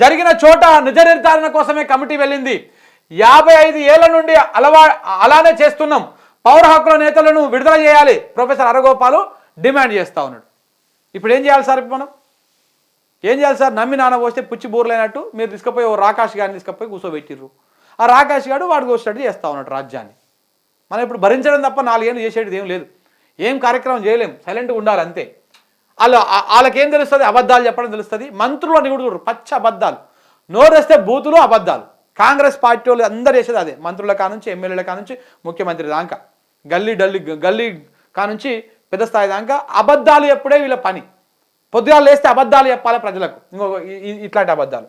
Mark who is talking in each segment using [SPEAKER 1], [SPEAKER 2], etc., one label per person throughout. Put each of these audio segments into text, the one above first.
[SPEAKER 1] జరిగిన చోట నిజ నిర్ధారణ కోసమే కమిటీ వెళ్ళింది. యాభై ఐదు ఏళ్ళ నుండి అలవా అలానే చేస్తున్నాం. పౌర హక్కుల నేతలను విడుదల చేయాలి. ప్రొఫెసర్ అరగోపాలు డిమాండ్ చేస్తా ఉన్నాడు. ఇప్పుడు ఏం చేయాలి సార్ ఇప్పుడు మనం? ఏం చేయాలి సార్? నమ్మి నాన్న పోస్తే పుచ్చి బూర్లైనట్టు మీరు తీసుకుపోయి ఓ రాకాష్ గారిని తీసుకుపోయి కూర్చోబెట్టిర్రు. ఆ రాకాష్ గారు వాడు కూర్చోటి చేస్తా ఉన్నాడు రాజ్యాన్ని. మనం ఇప్పుడు భరించడం తప్ప నాలుగేళ్ళు చేసేది ఏం లేదు. ఏం కార్యక్రమం చేయలేం. సైలెంట్గా ఉండాలి అంతే. వాళ్ళు వాళ్ళకేం తెలుస్తుంది? అబద్ధాలు చెప్పడం తెలుస్తుంది. మంత్రులు అని కూడా చూడరు, పచ్చ అబద్ధాలు. నోరేస్తే బూతులు అబద్ధాలు. కాంగ్రెస్ పార్టీ వాళ్ళు అందరు చేసేది అదే. మంత్రుల కానుంచి ఎమ్మెల్యేల కానుంచి ముఖ్యమంత్రి దాకా. గల్లీ డల్లి గల్లీ కానుంచి పెద్ద స్థాయి దాకా అబద్ధాలు ఎప్పుడే వీళ్ళ పని. పొద్దుగాలు లేస్తే అబద్ధాలు చెప్పాలి ప్రజలకు. ఇంకో ఇట్లాంటి అబద్ధాలు.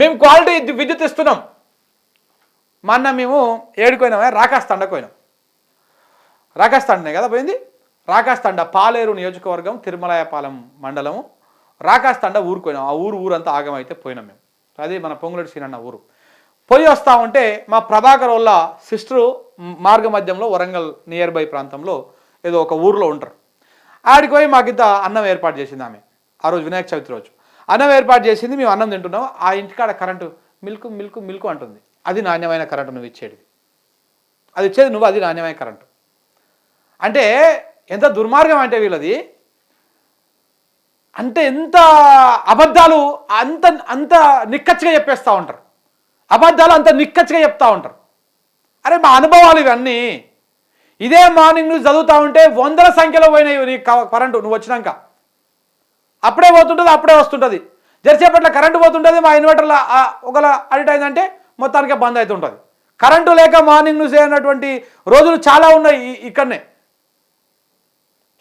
[SPEAKER 1] మేము క్వాలిటీ విద్యుత్ ఇస్తున్నాం. మొన్న మేము ఏడుకోయినామే రాకాస్ తండకు పోయినాం. రాకాస్ తండనే కదా పోయింది? రాకాస్తండ పాలేరు నియోజకవర్గం తిరుమలాయపాలెం మండలం రాకాస్తండ ఊరు పోయినాం. ఆ ఊరు ఊరంతా ఆగమైతే పోయినాం మేము. అది మన పొంగులటి సీనన్న ఊరు. పోయి వస్తా ఉంటే మా ప్రభాకర్ వాళ్ళ సిస్టరు మార్గ మధ్యంలో వరంగల్ నియర్ బై ప్రాంతంలో ఏదో ఒక ఊర్లో ఉంటారు. ఆడికి పోయి మాకింత అన్నం ఏర్పాటు చేసింది ఆమె. ఆ రోజు వినాయక చవితి రోజు. అన్నం ఏర్పాటు చేసింది మేము అన్నం తింటున్నాం. ఆ ఇంటికాడ కరెంటు మిల్క్ మిల్క్ మిల్క్ అంటుంది. అది నాణ్యమైన కరెంటు నువ్వు ఇచ్చేది. అది ఇచ్చేది నువ్వు అది నాణ్యమైన కరెంటు. అంటే ఎంత దుర్మార్గం అంటే వీళ్ళది? అంటే ఎంత అబద్ధాలు అంత అంత నిక్కచ్చిగా చెప్పేస్తూ ఉంటారు. అబద్ధాలు అంత నిక్కచ్చిగా చెప్తూ ఉంటారు. అరే మా అనుభవాలు ఇవన్నీ. ఇదే మార్నింగ్ నువ్వు చదువుతూ ఉంటే వందల సంఖ్యలో పోయినాయి నీ క- కరెంటు. నువ్వు వచ్చినాక. అప్పుడే పోతుంటుంది అప్పుడే వస్తుంటుంది. జరిసేపట్ల కరెంటు పోతుంటుంది మా ఇన్వర్టర్లో ఒకవేళ అడిట్ అయిందంటే మొత్తానికే బంద్ అవుతుంటుంది కరెంటు లేక మార్నింగ్ న్యూస్ అయినటువంటి రోజులు చాలా ఉన్నాయి ఇక్కడనే.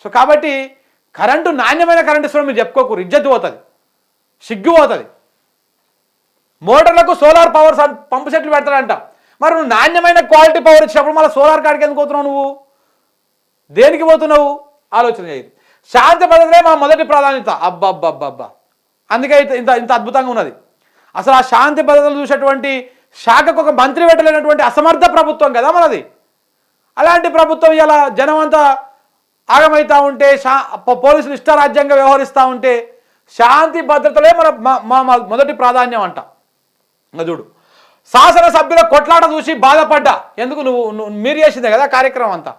[SPEAKER 1] సో కాబట్టి కరెంటు నాణ్యమైన కరెంటు ఇస్తున్నాం మీరు చెప్పుకోకూరు ఇజ్జత్ పోతుంది సిగ్గు పోతుంది. మోటార్లకు సోలార్ పవర్ సన్- పంపు సెట్లు పెడతాడంట. మరి నువ్వు నాణ్యమైన క్వాలిటీ పవర్ ఇచ్చినప్పుడు మళ్ళీ సోలార్ కాడికి ఎందుకు పోతున్నావు నువ్వు? దేనికి పోతున్నావు? ఆలోచన చేయదు శాంతి భద్రతనే మా మొదటి ప్రాధాన్యత. అబ్బబ్బబ్బబ్బా. అందుకే ఇంత- ఇంత ఇంత అద్భుతంగా ఉన్నది. అసలు ఆ శాంతి భద్రతలు చూసేటువంటి శాఖకు ఒక మంత్రి పెట్టలేనటువంటి అసమర్థ ప్రభుత్వం కదా మనది. అలాంటి ప్రభుత్వం ఇలా జనం అంతా ఆగమవుతూ ఉంటే శా పోలీసులు ఇష్టారాజ్యంగా వ్యవహరిస్తూ ఉంటే శాంతి భద్రతలే మన మా- మా మొదటి ప్రాధాన్యం అంట. చూడు. శాసనసభ్యుల కొట్లాట చూసి బాధపడ్డా. ఎందుకు నువ్వు నువ్వు మీరు చేసిందే కదా కార్యక్రమం అంతా.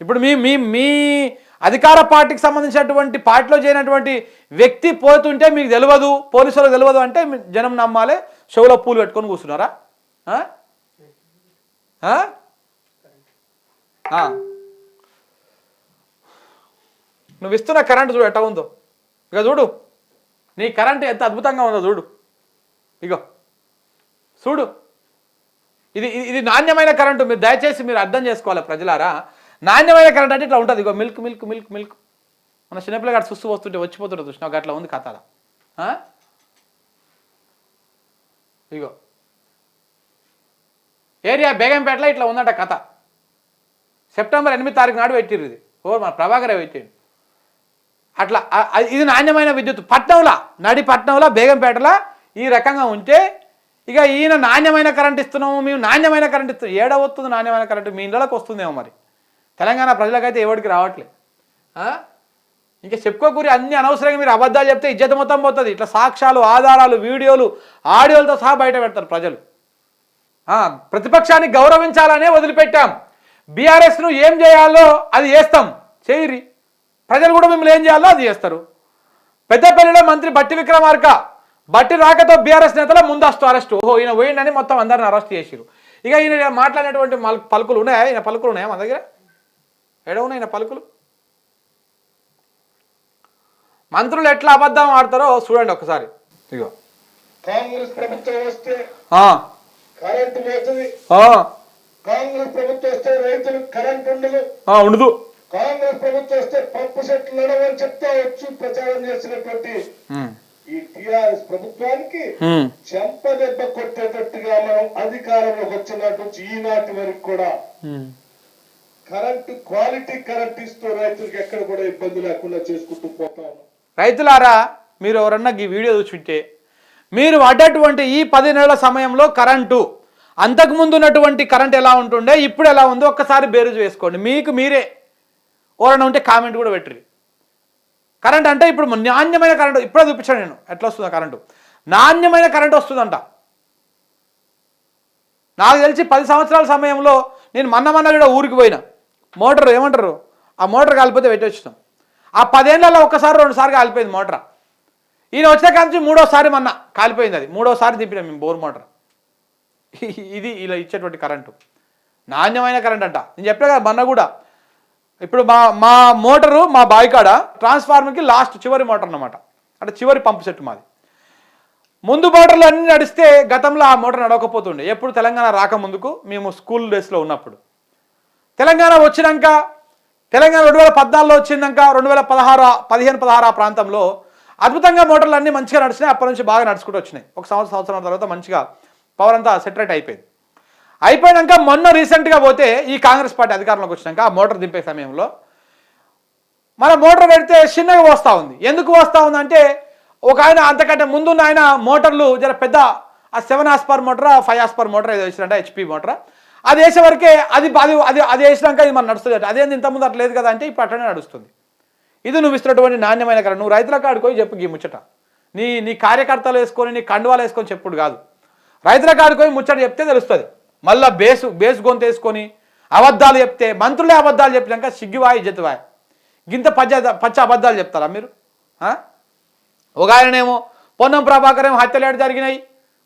[SPEAKER 1] ఇప్పుడు మీ మీ మీ అధికార పార్టీకి సంబంధించినటువంటి పార్టీలో చేయనటువంటి వ్యక్తి పోతుంటే మీకు తెలియదు పోలీసులకు తెలియదు అంటే జనం నమ్మాలి చెవులో పూలు పెట్టుకొని కూర్చున్నారా? ఆ. నువ్వు ఇస్తున్న కరెంట్ చూడు ఎట్లా ఉందో. ఇక చూడు. నీ కరెంట్ ఎంత అద్భుతంగా ఉందో చూడు. ఇగో. చూడు. ఇది ఇది- నాణ్యమైన కరెంటు. మీరు దయచేసి మీరు అర్థం చేసుకోవాలి ప్రజలారా. నాణ్యమైన కరెంట్ అంటే ఇట్లా ఉంటుంది. ఇగో మిల్క్ మిల్క్ మిల్క్ మిల్క్. మన చిన్నపిల్లగాడు సుస్తు వస్తుంటే వచ్చిపోతుంటే చూసినావు? అట్లా ఉంది కథ ఇగో. ఏరియా బేగంపేటలో ఇట్లా ఉందంట కథ. సెప్టెంబర్ ఎనిమిది తారీఖు నాడు పెట్టిర్రు ఇది. ఓ మన ప్రభాకరే పెట్టిండు. అట్లా ఇది నాణ్యమైన విద్యుత్. పట్నంలో నడి పట్నంలో బేగంపేటలో ఈ రకంగా ఉంటే ఇక ఈయన నాణ్యమైన కరెంట్ ఇస్తున్నాము మేము నాణ్యమైన కరెంట్ ఇస్తున్నాం ఏడవస్తుంది నాణ్యమైన కరెంట్ మీ ఇళ్ళకి వస్తుందేమో మరి. తెలంగాణ ప్రజలకైతే ఎవరికి రావట్లే. ఇంకా చెప్పుకోకూరి అన్ని అనవసరంగా మీరు అబద్ధాలు చెప్తే ఇజ్జత మొత్తం పోతుంది. ఇట్లా సాక్ష్యాలు ఆధారాలు వీడియోలు ఆడియోలతో సహా బయట పెడతారు ప్రజలు. ప్రతిపక్షాన్ని గౌరవించాలనే వదిలిపెట్టాం. బీఆర్ఎస్ను ఏం చేయాలో అది చేస్తాం చేయిరి. ప్రజలు కూడా మిమ్మల్ని ఏం చేయాలో అది చేస్తారు. పెద్దపల్లిలో మంత్రి బట్టి విక్రమార్క బట్టి రాకతో బీఆర్ఎస్ నేతల ముందస్తు అరెస్ట్. ఓహో ఈయన పోయిండని మొత్తం అందరిని అరెస్ట్ చేసిరు ఇక ఈయన మాట్లాడినటువంటి పలుకులు ఉన్నాయా? ఈయన పలుకులు ఉన్నాయా మన దగ్గర? ఎడ ఉన్నాయి ఈయన పలుకులు? మంత్రులు ఎట్లా అబద్ధం ఆడతారో చూడండి ఒకసారి. ఇగో.
[SPEAKER 2] కాంగ్రెస్ ప్రభుత్వం వస్తే
[SPEAKER 1] ఆ,
[SPEAKER 2] కరెంటు పోతుంది
[SPEAKER 1] ఆ,
[SPEAKER 2] కాంగ్రెస్ ప్రభుత్వం వస్తే రైతులకు కరెంట్ ఉండదు.
[SPEAKER 1] ఆ, ఉండదు.
[SPEAKER 2] కాంగ్రెస్ ప్రభుత్వం వస్తే పంపు సెట్లు నడవని చెప్తా వచ్చి ప్రచారం చేసినటువంటి ఈ టిఆర్ఎస్ ప్రభుత్వానికి చెంప దెబ్బ కొట్టేటట్టుగా మనం అధికారంలోకి వచ్చినట్టు ఈనాటి వరకు కూడా. కరెంటు క్వాలిటీ కరెంట్ ఇస్తూ రైతులకు ఎక్కడ కూడా ఇబ్బంది లేకుండా చేసుకుంటూ పోతా
[SPEAKER 1] రైతులారా మీరు ఎవరన్నా ఈ వీడియో చూసుంటే మీరు పడ్డటువంటి ఈ పది నెలల సమయంలో కరెంటు అంతకుముందు ఉన్నటువంటి కరెంట్ ఎలా ఉంటుండే ఇప్పుడు ఎలా ఉందో ఒక్కసారి బేరుజు వేసుకోండి. మీకు మీరే ఎవరైనా ఉంటే కామెంట్ కూడా పెట్టరు కరెంట్ అంటే ఇప్పుడు నాణ్యమైన కరెంటు ఇప్పుడే చూపించాను నేను. ఎట్లా వస్తుందో కరెంటు నాణ్యమైన కరెంట్ వస్తుందంట. నాకు తెలిసి పది సంవత్సరాల సమయంలో నేను మన్న మన్న కూడా ఊరికి పోయినా. మోటార్ ఏమంటారు? ఆ మోటార్ కాలిపోతే పెట్టి వచ్చినాం ఆ పదేళ్ళలో ఒక్కసారి రెండుసార్లు కాలిపోయింది మోటార్ ఈయన వచ్చిన కాడ మూడోసారి మొన్న. కాలిపోయింది అది. మూడోసారి దింపినాం మేము బోర్ మోటార్ ఇది ఇలా ఇచ్చేటువంటి కరెంటు నాణ్యమైన కరెంట్ అంట. నేను చెప్పాను కదా మొన్న కూడా. ఇప్పుడు మా మా మోటారు మా బావి కాడ ట్రాన్స్ఫార్మర్కి లాస్ట్ చివరి మోటార్ అన్నమాట. అంటే చివరి పంపు సెట్ మాది. ముందు మోటార్లు అన్ని నడిస్తే గతంలో ఆ మోటార్ నడవకపోతుండే. ఎప్పుడు తెలంగాణ రాకముందుకు మేము స్కూల్ డేస్లో ఉన్నప్పుడు. తెలంగాణ వచ్చినాక తెలంగాణ రెండు వేల పద్నాలుగులో వచ్చిందాక రెండు వేల పదహారు పదిహేను పదహారు ఆ ప్రాంతంలో అద్భుతంగా మోటార్లు అన్నీ మంచిగా నడిచినాయి. అప్పటి నుంచి బాగా నడుచుకుంటూ వచ్చినాయి. ఒక సంవత్సరం సంవత్సరం తర్వాత మంచిగా పవర్ అంతా సెటరేట్ అయిపోయింది. అయిపోయాక మొన్న రీసెంట్గా పోతే ఈ కాంగ్రెస్ పార్టీ అధికారంలోకి వచ్చినాక ఆ మోటార్ దింపే సమయంలో మన మోటార్ పెడితే చిన్నగా వస్తూ ఉంది. ఎందుకు వస్తూ ఉందంటే ఒక ఆయన అంతకంటే ముందున్న ఆయన మోటార్లు జర పెద్ద ఆ seven horsepower motor five horsepower motor ఏదో వేసినట్ట హెచ్పి మోటార్? అది వేసే వరకే అది అది అది అది వేసినాక ఇది మనం నడుస్తుంది అట. అదేంది ఇంతకుముందు అట్లా లేదు కదా అంటే ఇప్పుడు అట్లనే నడుస్తుంది. ఇది నువ్వు ఇస్తున్నటువంటి నాణ్యమైన కరెంట్ నువ్వు రైతుల కాడికి పోయి చెప్పు గీ ముచ్చట. నీ నీ కార్యకర్తలు వేసుకొని నీ కండువాలు వేసుకొని చెప్పుడు కాదు. రైతుల కాడికి పోయి ముచ్చట చెప్తే తెలుస్తుంది. మళ్ళా బేసు బేసు గొంతు వేసుకొని అబద్ధాలు చెప్తే మంత్రులే అబద్ధాలు చెప్పినాక సిగ్గువాయి జతవాయ. గింత పచ్చ పచ్చ అబద్ధాలు చెప్తారా మీరు? ఒక ఆయననేమో పొన్నం ప్రభాకర్ ఏమో హత్యలు ఏడు జరిగినాయి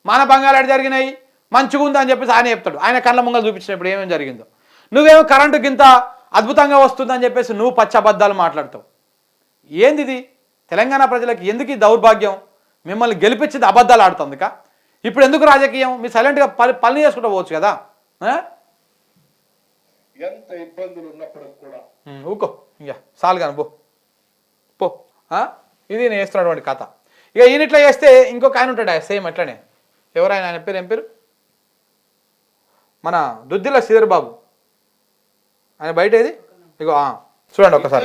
[SPEAKER 1] మానభంగాలు ఏడు జరిగినాయి మంచిగా ఉంది అని చెప్పేసి ఆయన చెప్తాడు. ఆయన కళ్ళ ముంగలు చూపించినప్పుడు ఏమేమి జరిగిందో. నువ్వేమో కరెంటు గింత అద్భుతంగా వస్తుందని చెప్పేసి నువ్వు పచ్చ అబద్ధాలు మాట్లాడతావు. ఏందిది? తెలంగాణ ప్రజలకు ఎందుకు ఈ దౌర్భాగ్యం? మిమ్మల్ని గెలిపించింది అబద్ధాలు ఆడుతుందిక? ఇప్పుడు ఎందుకు రాజకీయం? మీరు సైలెంట్గా పని పని చేసుకుంటూ పోవచ్చు కదా?
[SPEAKER 2] ఎంత ఇబ్బందులు ఉన్నప్పటికి కూడా.
[SPEAKER 1] ఊకో ఇంకా చాలు కానీ పో. పో? ఇది నేను వేస్తున్నటువంటి కథ. ఇక ఈయన ఇట్లా చేస్తే ఇంకొక ఆయన ఉంటాడు? సేమ్ అట్లనే. ఎవరైనా ఆయన పేరు ఏం పేరు? మన దుద్దిల శ్రీధర్ బాబు ఆయన బయట ఏది? ఇగో చూడండి ఒకసారి.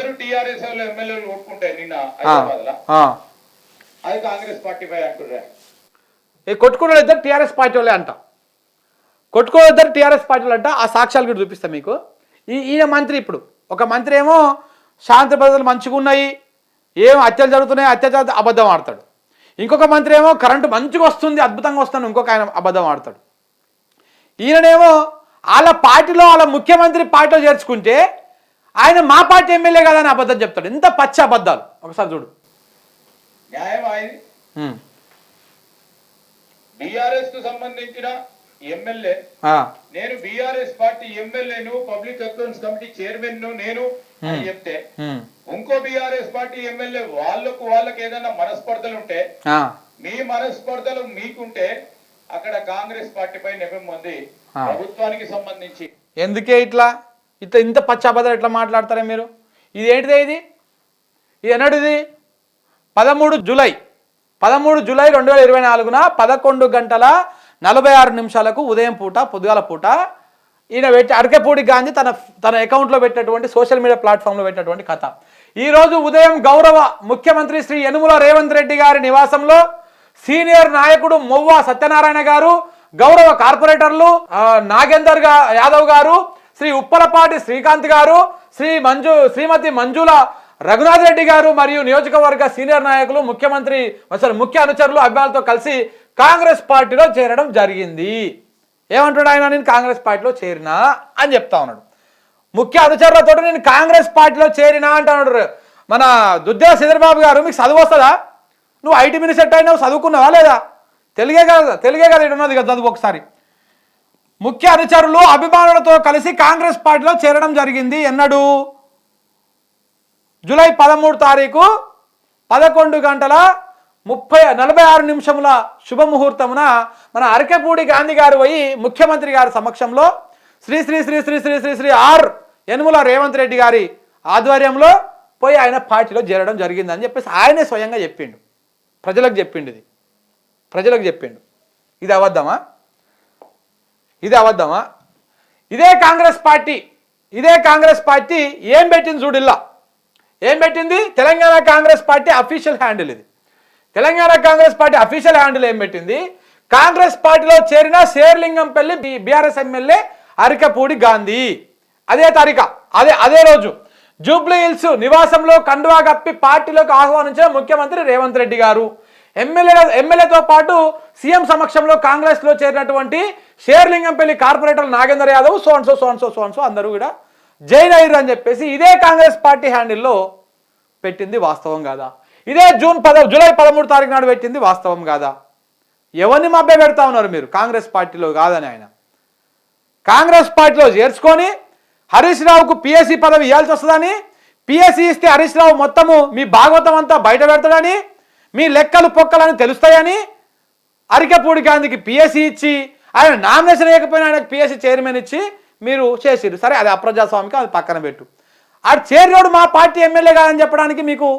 [SPEAKER 2] కాంగ్రెస్ పార్టీ
[SPEAKER 1] ఈ కొట్టుకున్న ఇద్దరు టీఆర్ఎస్ పార్టీ వాళ్ళే అంట. కొట్టుకున్న ఇద్దరు టీఆర్ఎస్ పార్టీ వాళ్ళు అంట ఆ సాక్ష్యాలు కూడా చూపిస్తాను మీకు. ఈ ఈయన మంత్రి ఇప్పుడు ఒక మంత్రి ఏమో శాంతి భద్రతలు మంచిగా ఉన్నాయి ఏం హత్యలు జరుగుతున్నాయి అత్యాచార అబద్ధం ఆడతాడు. ఇంకొక మంత్రి ఏమో కరెంటు మంచిగా వస్తుంది అద్భుతంగా వస్తుంది ఇంకొక ఆయన అబద్ధం ఆడతాడు. ఈయననేమో వాళ్ళ పార్టీలో వాళ్ళ ముఖ్యమంత్రి పార్టీలో చేర్చుకుంటే ఆయన మా పార్టీ ఎమ్మెల్యే కదా అని అబద్ధం చెప్తాడు. ఎంత పచ్చి అబద్ధాలు. ఒకసారి చూడు.
[SPEAKER 2] న్యాయం. బీఆర్ఎస్కు సంబంధించిన ఎమ్మెల్యే. నేను బీఆర్ఎస్ పార్టీ ఎమ్మెల్యేను పబ్లిక్ అకౌంట్స్ కమిటీ చైర్మన్ను నేను అని చెప్తే. ఇంకో బీఆర్ఎస్ పార్టీ ఎమ్మెల్యే వాళ్ళకు వాళ్ళకి ఏదైనా మనస్పర్ధలు ఉంటే. మీ మనస్పర్ధలు మీకుంటే అక్కడ కాంగ్రెస్ పార్టీపై నెపం ఉంది. ప్రభుత్వానికి సంబంధించి
[SPEAKER 1] ఎందుకే ఇట్లా ఇట్లా ఇంత పచ్చాబద్దలు ఎట్లా మాట్లాడతారా మీరు ఇది ఏంటిదే ఇది ఇది ఎన్నడిది పదమూడు జూలై పదమూడు జూలై రెండు వేల ఇరవై నాలుగున పదకొండు గంటల నలభై ఆరు నిమిషాలకు ఉదయం పూట పొద్దుగాల పూట ఈయన పెట్టి అరకపూడి గాంధీ తన తన అకౌంట్లో పెట్టినటువంటి సోషల్ మీడియా ప్లాట్ఫామ్లో పెట్టినటువంటి కథ. ఈరోజు ఉదయం గౌరవ ముఖ్యమంత్రి శ్రీ యనుముల రేవంత్ రెడ్డి గారి నివాసంలో సీనియర్ నాయకుడు మొవ్వ సత్యనారాయణ గారు గౌరవ కార్పొరేటర్లు నాగేందర్గా యాదవ్ గారు శ్రీ ఉప్పలపాటి శ్రీకాంత్ గారు శ్రీ మంజు శ్రీమతి మంజుల రఘునాథ్ రెడ్డి గారు మరియు నియోజకవర్గ సీనియర్ నాయకులు ముఖ్యమంత్రి అసలు ముఖ్య అనుచరులు అభిమానులతో కలిసి కాంగ్రెస్ పార్టీలో చేరడం జరిగింది. ఏమంటాడు ఆయన? నేను కాంగ్రెస్ పార్టీలో చేరినా అని చెప్తా ఉన్నాడు. ముఖ్య అనుచరులతో నేను కాంగ్రెస్ పార్టీలో చేరినా అంటున్నాడు మన దుద్దేల చంద్రబాబు గారు. మీకు చదువు వస్తుందా? నువ్వు ఐటీ మినిస్టర్ అయినావు చదువుకున్నావా లేదా? తెలుగే కదా తెలుగే కదా ఉన్నది కదా చదువు ఒకసారి. ముఖ్య అనుచరులు అభిమానులతో కలిసి కాంగ్రెస్ పార్టీలో చేరడం జరిగింది. ఎన్నడూ? జూలై పదమూడు తారీఖు పదకొండు గంటల ముప్పై నలభై ఆరు నిమిషముల శుభముహూర్తమున మన అరకెపూడి గాంధీ గారు పోయి ముఖ్యమంత్రి గారి సమక్షంలో శ్రీ శ్రీ శ్రీ శ్రీ శ్రీ శ్రీ శ్రీ ఆర్ యనుమల రేవంత్ రెడ్డి గారి ఆధ్వర్యంలో పోయి ఆయన పార్టీలో చేరడం జరిగిందని చెప్పేసి ఆయనే స్వయంగా చెప్పిండు. ప్రజలకు చెప్పిండు ఇది. ప్రజలకు చెప్పిండు. ఇది అవద్దమా ఇది అవద్దమా ఇదే కాంగ్రెస్ పార్టీ ఇదే కాంగ్రెస్ పార్టీ ఏం పెట్టింది చూడిల్లా ఏం పెట్టింది? Telangana Congress party official handle ఇది. Telangana Congress party official handle ఏం పెట్టింది? కాంగ్రెస్ పార్టీలో చేరిన శేర్లింగంపల్లి బీఆర్ఎస్ ఎమ్మెల్యే అరికపూడి గాంధీ. అదే తారీఖ అదే అదే రోజు. జూబ్లీ హిల్స్ నివాసంలో కండువా కప్పి పార్టీలోకి ఆహ్వానించిన ముఖ్యమంత్రి రేవంత్ రెడ్డి గారు. ఎమ్మెల్యే ఎమ్మెల్యేతో పాటు సీఎం సమక్షంలో కాంగ్రెస్లో చేరినటువంటి షేర్లింగంపల్లి కార్పొరేటర్ నాగేందర్ యాదవ్ సోన్సో సోన్సో సోన్సో అందరూ కూడా జైన్ అయ్యారు అని చెప్పేసి ఇదే కాంగ్రెస్ పార్టీ హ్యాండిల్లో పెట్టింది వాస్తవం కాదా? ఇదే జూన్ పద జూలై పదమూడు తారీఖు నాడు పెట్టింది వాస్తవం కాదా? ఎవరిని మభ్య పెడతా ఉన్నారు మీరు? కాంగ్రెస్ పార్టీలో కాదని ఆయన. కాంగ్రెస్ పార్టీలో చేర్చుకొని హరీష్ రావుకు పిఎస్సి పదవి ఇవ్వాల్సి వస్తుందని పిఎస్సి ఇస్తే హరీష్ రావు మొత్తము మీ భాగవతం అంతా బయట పెడతాడని మీ లెక్కలు పొక్కలని తెలుస్తాయని అరికపూడి గాంధీకి పిఎస్సి ఇచ్చి ఆయన నామినేషన్ వేయకపోయినా ఆయనకు పిఎస్సి చైర్మన్ ఇచ్చి మీరు చేసిరు సరే అది అప్రజాస్వామికి అది పక్కన పెట్టు. ఆడు చేరినోడు మా పార్టీ ఎమ్మెల్యే కాదని చెప్పడానికి మీకు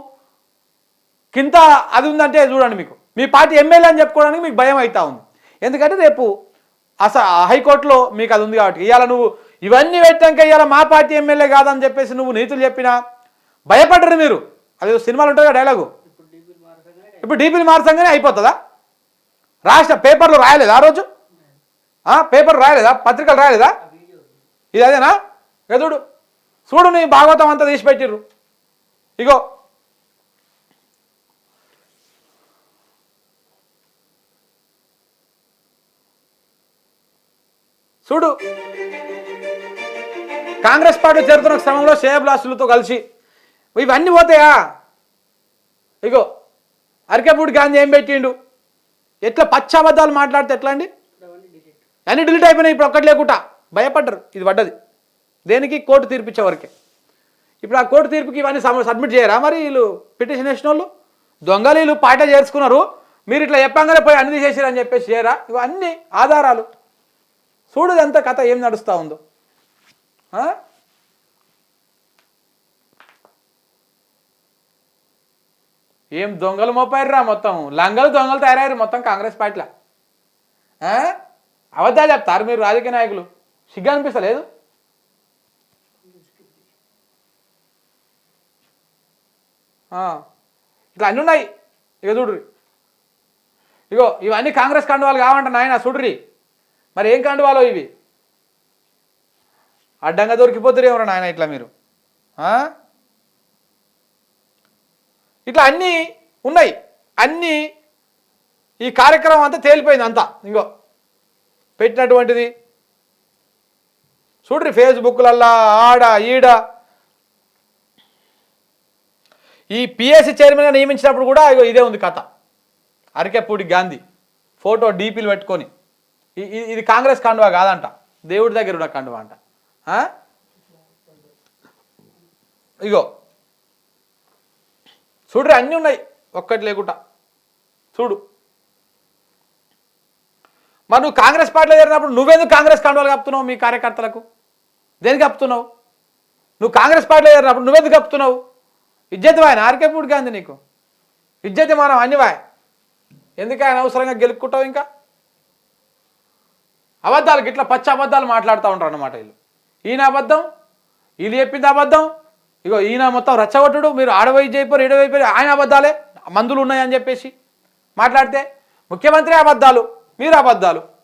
[SPEAKER 1] కింద అది ఉందంటే చూడండి మీకు. మీ పార్టీ ఎమ్మెల్యే అని చెప్పుకోవడానికి మీకు భయం అవుతా ఉంది. ఎందుకంటే రేపు అస హైకోర్టులో మీకు అది ఉంది కాబట్టి. ఇవాళ నువ్వు ఇవన్నీ పెట్టాక ఇవాళ మా పార్టీ ఎమ్మెల్యే కాదని చెప్పేసి నువ్వు నీతులు చెప్పినా భయపడ్డరు మీరు. అది సినిమాలు ఉంటుంది డైలాగు. ఇప్పుడు డీపీలు మార్చంగానే అయిపోతుందా? రాష్ట్ర పేపర్లు రాయలేదా ఆ రోజు? పేపర్ రాయలేదా? పత్రికలు రాయలేదా? ఇది అదేనా? ఎదుడు చూడు నీ భాగవతం అంతా తీసి పెట్టిర్రు ఇగో. చూడు. కాంగ్రెస్ పార్టీ చేరుతున్న క్రమంలో షేబ్లాసులతో కలిసి ఇవన్నీ పోతాయా? ఇగో. అరికెపూడి గాంధీ ఏం పెట్టిండు? ఎట్లా పచ్చ అబద్ధాలు మాట్లాడితే ఎట్లా అండి? అన్ని డిలీట్ అయిపోయినాయి ఇప్పుడు ఒక్కటి లేకుండా. భయపడ్డరు ఇది పడ్డది. దేనికి? కోర్టు తీర్పిచ్చే వరకే. ఇప్పుడు ఆ కోర్టు తీర్పుకి ఇవన్నీ సమ- సబ్మిట్ చేయరా మరి వీళ్ళు పిటిషన్ వేసిన వాళ్ళు దొంగలు వీళ్ళు పాట చేర్చుకున్నారు మీరు ఇట్లా చెప్పంగానే పోయి అన్ని చేసిరని చెప్పేసి చేయరా? ఇవన్నీ ఆధారాలు. చూడదంతా కథ ఏం నడుస్తూ ఉందో. ఏం దొంగలు మోపారురా మొత్తం? లంగలు దొంగలు తయారయ్యారు మొత్తం కాంగ్రెస్ పార్టీలో. ఆ? అబద్ధాలు చెప్తారు మీరు రాజకీయ నాయకులు. సిగ్గు అనిపిస్తలేదు ఇట్లా అన్నీ ఉన్నాయి. ఇక చూడ్రి ఇగో ఇవన్నీ కాంగ్రెస్ కండువాలు కావంట నాయన చూడ్రి మరి ఏం కండువాలో ఇవి? అడ్డంగా దొరికిపోతురు ఎవరు నాయన ఇట్లా మీరు? ఇట్లా అన్నీ ఉన్నాయి. అన్నీ ఈ కార్యక్రమం అంతా తేలిపోయింది అంతా. ఇంకో పెట్టినటువంటిది చూడ్రి ఫేస్బుక్లల్లా ఆడ ఈడ. ఈ పిఎస్సి చైర్మన్గా నియమించినప్పుడు కూడా ఇగో ఇదే ఉంది కథ. అరికెపూడి గాంధీ ఫోటో డీపీలు పెట్టుకొని. ఇది కాంగ్రెస్ కండువా కాదంట. దేవుడి దగ్గర ఉన్న కండువా అంట. ఆ? ఇగో. చూడ్రి అన్నీ ఉన్నాయి. ఒక్కటి లేకుండా. చూడు. మరి నువ్వు కాంగ్రెస్ పార్టీలో చేరినప్పుడు నువ్వెందుకు కాంగ్రెస్ కండువాలు కప్పుతున్నావు మీ కార్యకర్తలకు? దేనికి కప్పుతున్నావు? నువ్వు కాంగ్రెస్ పార్టీలో చేరినప్పుడు నువ్వెందుకు కప్పుతున్నావు? ఇజ్జత్ వాయన? ఆర్కేపూడి గాంధీ నీకు? ఇజ్జతి మనం అన్ని ఎందుకు ఆయన అవసరంగా గెలుక్కుంటావు ఇంకా? అబద్ధాలు గిట్ల పచ్చ అబద్ధాలు మాట్లాడుతూ ఉంటారు అన్నమాట వీళ్ళు. ఈయన అబద్ధం? వీళ్ళు చెప్పింది అబద్ధం? ఇగో ఈయన మొత్తం రచ్చగొట్టుడు మీరు ఆడవైపు చేయపోరు ఏడవైపోయారు ఆయన అబద్ధాలే. మందులు ఉన్నాయని చెప్పేసి మాట్లాడితే ముఖ్యమంత్రి అబద్ధాలు మీరు అబద్ధాలు.